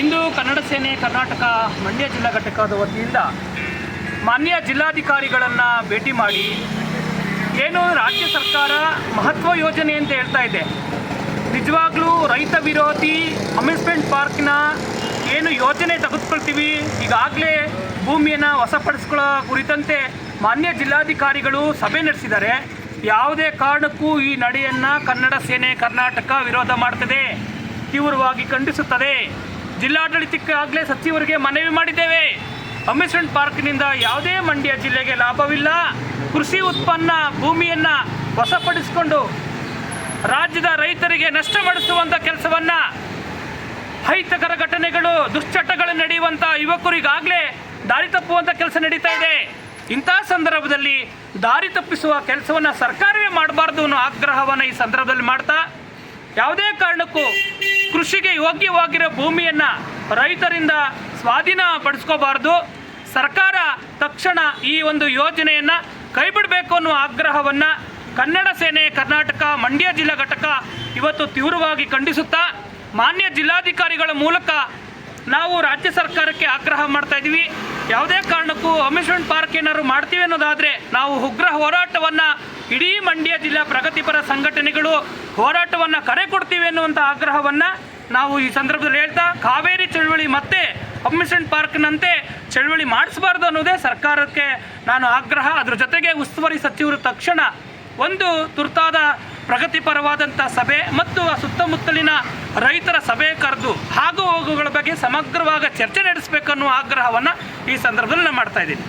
ಇಂದು ಕನ್ನಡ ಸೇನೆ ಕರ್ನಾಟಕ ಮಂಡ್ಯ ಜಿಲ್ಲಾ ಘಟಕದ ವತಿಯಿಂದ ಮಾನ್ಯ ಜಿಲ್ಲಾಧಿಕಾರಿಗಳನ್ನು ಭೇಟಿ ಮಾಡಿ ಏನು ರಾಜ್ಯ ಸರ್ಕಾರ ಮಹತ್ವ ಯೋಜನೆ ಅಂತ ಹೇಳ್ತಾ ಇದೆ. ನಿಜವಾಗ್ಲೂ ರೈತ ವಿರೋಧಿ ಅಮ್ಯೂಸ್ಮೆಂಟ್ ಪಾರ್ಕ್ನ ಏನು ಯೋಜನೆ ತೆಗೆದುಕೊಳ್ತೀವಿ, ಈಗಾಗಲೇ ಭೂಮಿಯನ್ನು ವಶಪಡಿಸ್ಕೊಳ್ಳೋ ಕುರಿತಂತೆ ಮಾನ್ಯ ಜಿಲ್ಲಾಧಿಕಾರಿಗಳು ಸಭೆ ನಡೆಸಿದ್ದಾರೆ. ಯಾವುದೇ ಕಾರಣಕ್ಕೂ ಈ ನಡೆಯನ್ನು ಕನ್ನಡ ಸೇನೆ ಕರ್ನಾಟಕ ವಿರೋಧ ಮಾಡ್ತದೆ, ತೀವ್ರವಾಗಿ ಖಂಡಿಸುತ್ತದೆ. ಜಿಲ್ಲಾಡಳಿತಕ್ಕೆ ಆಗಲೇ ಸಚಿವರಿಗೆ ಮನವಿ ಮಾಡಿದ್ದೇವೆ. ಅಮ್ಯೂಸ್ಮೆಂಟ್ ಪಾರ್ಕ್ನಿಂದ ಯಾವುದೇ ಮಂಡ್ಯ ಜಿಲ್ಲೆಗೆ ಲಾಭವಿಲ್ಲ. ಕೃಷಿ ಉತ್ಪನ್ನ ಭೂಮಿಯನ್ನು ವಶಪಡಿಸಿಕೊಂಡು ರಾಜ್ಯದ ರೈತರಿಗೆ ನಷ್ಟ ಮಾಡಿಸುವಂಥ ಕೆಲಸವನ್ನು ಅಹಿತಕರ ಘಟನೆಗಳು, ದುಶ್ಚಟಗಳು ನಡೆಯುವಂಥ ಯುವಕರಿಗಾಗಲೇ ದಾರಿ ತಪ್ಪುವಂಥ ಕೆಲಸ ನಡೀತಾ ಇದೆ. ಇಂಥ ಸಂದರ್ಭದಲ್ಲಿ ದಾರಿ ತಪ್ಪಿಸುವ ಕೆಲಸವನ್ನು ಸರ್ಕಾರವೇ ಮಾಡಬಾರ್ದು ಅನ್ನೋ ಆಗ್ರಹವನ್ನು ಈ ಸಂದರ್ಭದಲ್ಲಿ ಮಾಡ್ತಾ, ಯಾವುದೇ ಕಾರಣಕ್ಕೂ ಕೃಷಿಗೆ ಯೋಗ್ಯವಾಗಿರೋ ಭೂಮಿಯನ್ನು ರೈತರಿಂದ ಸ್ವಾಧೀನ ಪಡಿಸ್ಕೋಬಾರ್ದು ಸರ್ಕಾರ ತಕ್ಷಣ ಈ ಒಂದು ಯೋಜನೆಯನ್ನು ಕೈಬಿಡಬೇಕು ಅನ್ನುವ ಆಗ್ರಹವನ್ನು ಕನ್ನಡ ಸೇನೆ, ಕರ್ನಾಟಕ, ಮಂಡ್ಯ ಜಿಲ್ಲಾ ಘಟಕ ಇವತ್ತು ತೀವ್ರವಾಗಿ ಖಂಡಿಸುತ್ತಾ ಮಾನ್ಯ ಜಿಲ್ಲಾಧಿಕಾರಿಗಳ ಮೂಲಕ ನಾವು ರಾಜ್ಯ ಸರ್ಕಾರಕ್ಕೆ ಆಗ್ರಹ ಮಾಡ್ತಾ ಇದ್ದೀವಿ. ಯಾವುದೇ ಕಾರಣಕ್ಕೂ ಅಮ್ಯೂಸ್ಮೆಂಟ್ ಪಾರ್ಕ್ ಏನಾದ್ರು ಮಾಡ್ತೀವಿ ಅನ್ನೋದಾದರೆ ನಾವು ಉಗ್ರ ಹೋರಾಟವನ್ನು ಇಡೀ ಮಂಡ್ಯ ಜಿಲ್ಲಾ ಪ್ರಗತಿಪರ ಸಂಘಟನೆಗಳು ಹೋರಾಟವನ್ನು ಕರೆ ಕೊಡ್ತೀವಿ ಅನ್ನುವಂಥ ಆಗ್ರಹವನ್ನು ನಾವು ಈ ಸಂದರ್ಭದಲ್ಲಿ ಹೇಳ್ತಾ, ಕಾವೇರಿ ಚಳವಳಿ ಮತ್ತೆ ಅಮ್ಯೂಸ್ಮೆಂಟ್ ಪಾರ್ಕ್ನಂತೆ ಚಳವಳಿ ಮಾಡಿಸಬಾರ್ದು ಅನ್ನೋದೇ ಸರ್ಕಾರಕ್ಕೆ ನಾನು ಆಗ್ರಹ. ಅದರ ಜೊತೆಗೆ ಉಸ್ತುವಾರಿ ಸಚಿವರು ತಕ್ಷಣ ಒಂದು ತುರ್ತಾದ ಪ್ರಗತಿಪರವಾದಂಥ ಸಭೆ ಮತ್ತು ಆ ಸುತ್ತಮುತ್ತಲಿನ ರೈತರ ಸಭೆ ಕರೆದು ಹಾಗೂ ಹೋಗುಗಳ ಬಗ್ಗೆ ಸಮಗ್ರವಾಗಿ ಚರ್ಚೆ ನಡೆಸಬೇಕನ್ನುವ ಆಗ್ರಹವನ್ನು ಈ ಸಂದರ್ಭದಲ್ಲಿ ನಾನು ಮಾಡ್ತಾ ಇದ್ದೀನಿ.